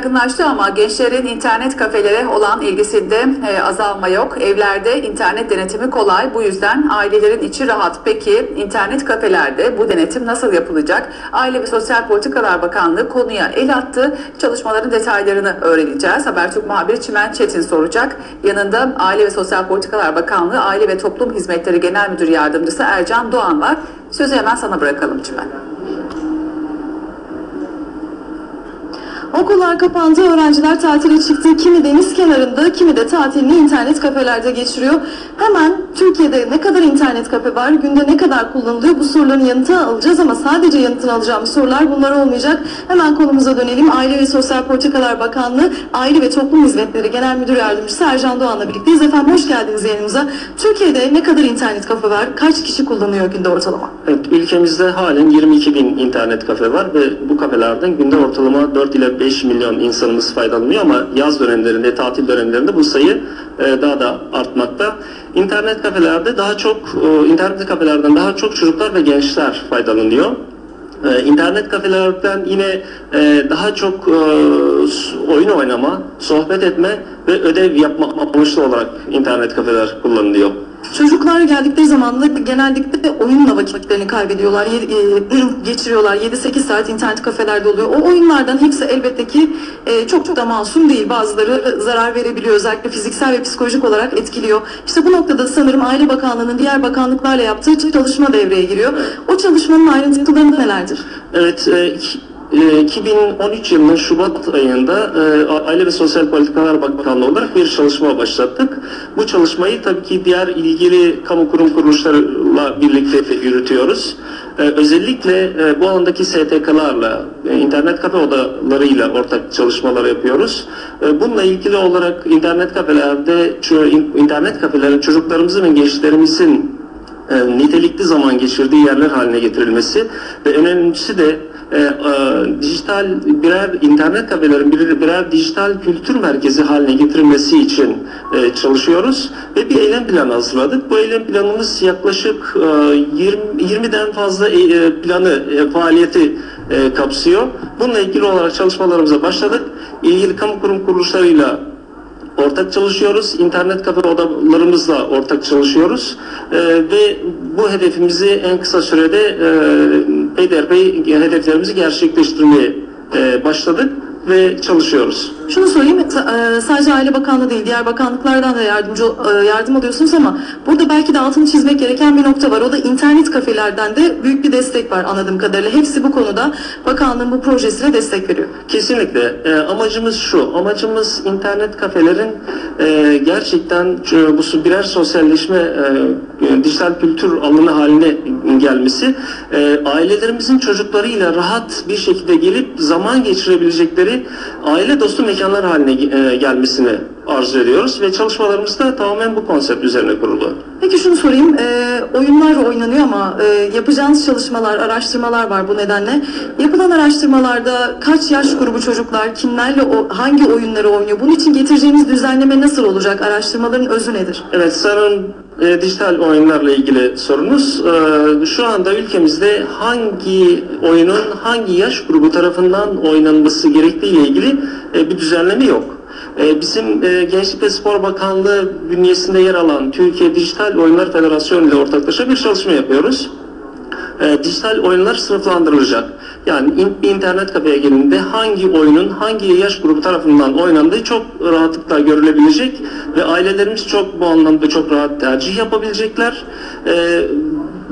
yaygınlaştı ama gençlerin internet kafelere olan ilgisinde e, azalma yok. Evlerde internet denetimi kolay. Bu yüzden ailelerin içi rahat. Peki internet kafelerde bu denetim nasıl yapılacak? Aile ve Sosyal Politikalar Bakanlığı konuya el attı. Çalışmaların detaylarını öğreneceğiz. Habertürk muhabiri Çimen Çetin soracak. Yanında Aile ve Sosyal Politikalar Bakanlığı Aile ve Toplum Hizmetleri Genel Müdür Yardımcısı Ercan Doğan var. Sözü hemen sana bırakalım Çimen. Okullar kapandı, öğrenciler tatile çıktı. Kimi deniz kenarında, kimi de tatilini internet kafelerde geçiriyor. Hemen Türkiye'de ne kadar internet kafe var, günde ne kadar kullanılıyor bu soruların yanıtını alacağız ama sadece yanıtını alacağımız sorular bunlar olmayacak. Hemen konumuza dönelim. Aile ve Sosyal Politikalar Bakanlığı Aile ve Toplum Hizmetleri Genel Müdür Yardımcısı Ercan Doğan'la birlikteyiz. Efendim hoş geldiniz yayınımıza. Türkiye'de ne kadar internet kafe var, kaç kişi kullanıyor günde ortalama? Evet, ülkemizde halen 22 bin internet kafe var ve bu kafelerden günde ortalama 4 ile 5 milyon insanımız faydalanıyor ama yaz dönemlerinde, tatil dönemlerinde bu sayı e, daha da artmakta. İnternet kafelerde daha çok, e, internet kafelerden daha çok çocuklar ve gençler faydalanıyor. Ee, İnternet kafelerden yine e, daha çok oyun oynama, sohbet etme ve ödev yapma amaçlı olarak internet kafeler kullanılıyor. Çocuklar geldikleri zaman da genellikle oyunla vakitlerini kaybediyorlar, e, geçiriyorlar. 7-8 saat internet kafelerde oluyor. O oyunlardan hepsi elbette ki e, çok çok da masum değil. Bazıları zarar verebiliyor. Özellikle fiziksel ve psikolojik olarak etkiliyor. İşte bu noktada sanırım Aile Bakanlığı'nın diğer bakanlıklarla yaptığı çalışma devreye giriyor. O çalışmanın ayrıntıları nelerdir? Evet, e, e, 2013 yılının Şubat ayında e, Aile ve Sosyal Politikalar Bakanlığı olarak bir çalışma başlattık. Bu çalışmayı tabii ki diğer ilgili kamu kurum kuruluşlarla birlikte yürütüyoruz. E, Özellikle e, bu alandaki STK'larla, internet kafe odalarıyla ortak çalışmalar yapıyoruz. Bununla ilgili olarak internet kafelerde, internet kafelerin çocuklarımızın ve gençlerimizin nitelikli zaman geçirdiği yerler haline getirilmesi ve önemlisi de e, e, dijital birer internet kafelerin birer, birer dijital kültür merkezi haline getirilmesi için e, çalışıyoruz ve bir eylem planı hazırladık. Bu eylem planımız yaklaşık e, 20 20'den fazla e, e, planı e, faaliyeti e, kapsıyor. Bununla ilgili olarak çalışmalarımıza başladık. İlgili kamu kurum kuruluşlarıyla ortak çalışıyoruz. İnternet kafe odalarımızla ortak çalışıyoruz. Ee, ve bu hedefimizi en kısa sürede e, peyderpey hedeflerimizi gerçekleştirmeye e, başladık ve çalışıyoruz. Şunu sa- e, sadece Aile Bakanlığı değil, diğer bakanlıklardan da yardımcı e, yardım alıyorsunuz ama burada belki de altını çizmek gereken bir nokta var. O da internet kafelerden de büyük bir destek var anladığım kadarıyla. Hepsi bu konuda bakanlığın bu projesine destek veriyor. Kesinlikle. E, amacımız şu. Amacımız internet kafelerin e, gerçekten e, bu birer sosyalleşme, e, e, dijital kültür alanı haline gelmesi. E, ailelerimizin çocuklarıyla rahat bir şekilde gelip zaman geçirebilecekleri aile dostu mekanlar haline e, gelmesini arzu ediyoruz ve çalışmalarımız da tamamen bu konsept üzerine kurulu. Peki şunu sorayım, e, oyunlar oynanıyor ama e, yapacağınız çalışmalar, araştırmalar var bu nedenle. Yapılan araştırmalarda kaç yaş grubu çocuklar, kimlerle, o, hangi oyunları oynuyor? Bunun için getireceğiniz düzenleme nasıl olacak? Araştırmaların özü nedir? Evet sanırım e, dijital oyunlarla ilgili sorunuz. E, şu anda ülkemizde hangi oyunun hangi yaş grubu tarafından oynanması gerektiği ile ilgili e, bir düzenleme yok. E, bizim e, Gençlik ve Spor Bakanlığı bünyesinde yer alan Türkiye Dijital Oyunlar Federasyonu ile ortaklaşa bir çalışma yapıyoruz e, dijital oyunlar sınıflandırılacak. Yani in- internet kafeye geldiğinde hangi oyunun hangi yaş grubu tarafından oynandığı çok rahatlıkla görülebilecek ve ailelerimiz çok bu anlamda çok rahat tercih yapabilecekler. E,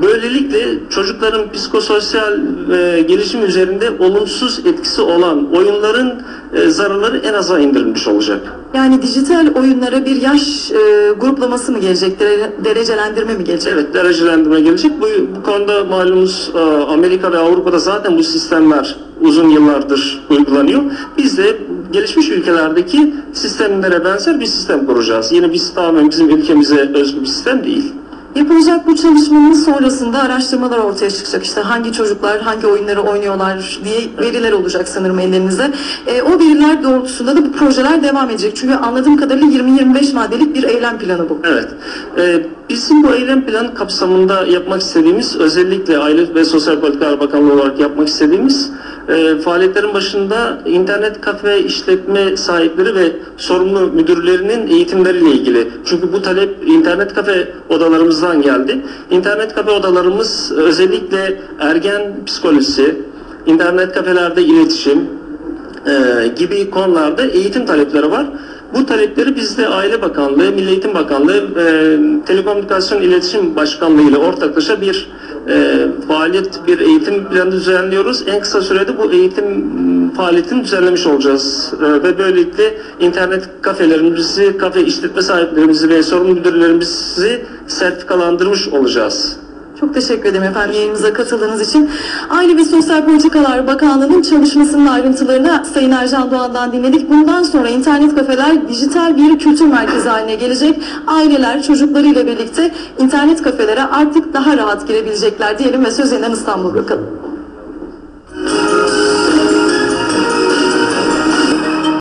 böylelikle çocukların psikososyal e, gelişim üzerinde olumsuz etkisi olan oyunların e, zararları en aza indirilmiş olacak. Yani dijital oyunlara bir yaş e, gruplaması mı gelecek, dere- derecelendirme mi gelecek? Evet derecelendirme gelecek. Bu, bu konuda malumunuz e, Amerika ve Avrupa'da zaten bu sistemler uzun yıllardır uygulanıyor. Biz de gelişmiş ülkelerdeki sistemlere benzer bir sistem kuracağız. Yine biz tamamen bizim ülkemize özgü bir sistem değil. Yapılacak bu çalışmanın sonrasında araştırmalar ortaya çıkacak. İşte hangi çocuklar hangi oyunları oynuyorlar diye veriler olacak sanırım ellerinizde. E, o veriler doğrultusunda da bu projeler devam edecek. Çünkü anladığım kadarıyla 20-25 maddelik bir eylem planı bu. Evet. Ee, bizim bu eylem planı kapsamında yapmak istediğimiz özellikle Aile ve Sosyal Politikalar Bakanlığı olarak yapmak istediğimiz e, faaliyetlerin başında internet kafe işletme sahipleri ve sorumlu müdürlerinin eğitimleriyle ilgili. Çünkü bu talep internet kafe odalarımızdan geldi. İnternet kafe odalarımız özellikle ergen psikolojisi, internet kafelerde iletişim e, gibi konularda eğitim talepleri var. Bu talepleri biz de Aile Bakanlığı, Milli Eğitim Bakanlığı, e, Telekomünikasyon İletişim Başkanlığı ile ortaklaşa bir e, faaliyet, bir eğitim planı düzenliyoruz. En kısa sürede bu eğitim faaliyetini düzenlemiş olacağız. E, ve böylelikle internet kafelerimizi, kafe işletme sahiplerimizi ve sorumlu müdürlerimizi sertifikalandırmış olacağız. Çok teşekkür ederim efendim yayınımıza katıldığınız için. Aile ve Sosyal Politikalar Bakanlığı'nın çalışmasının ayrıntılarını Sayın Ercan Doğan'dan dinledik. Bundan sonra internet kafeler dijital bir kültür merkezi haline gelecek. Aileler çocuklarıyla birlikte internet kafelere artık daha rahat girebilecekler diyelim ve söz yeniden İstanbul bırakalım.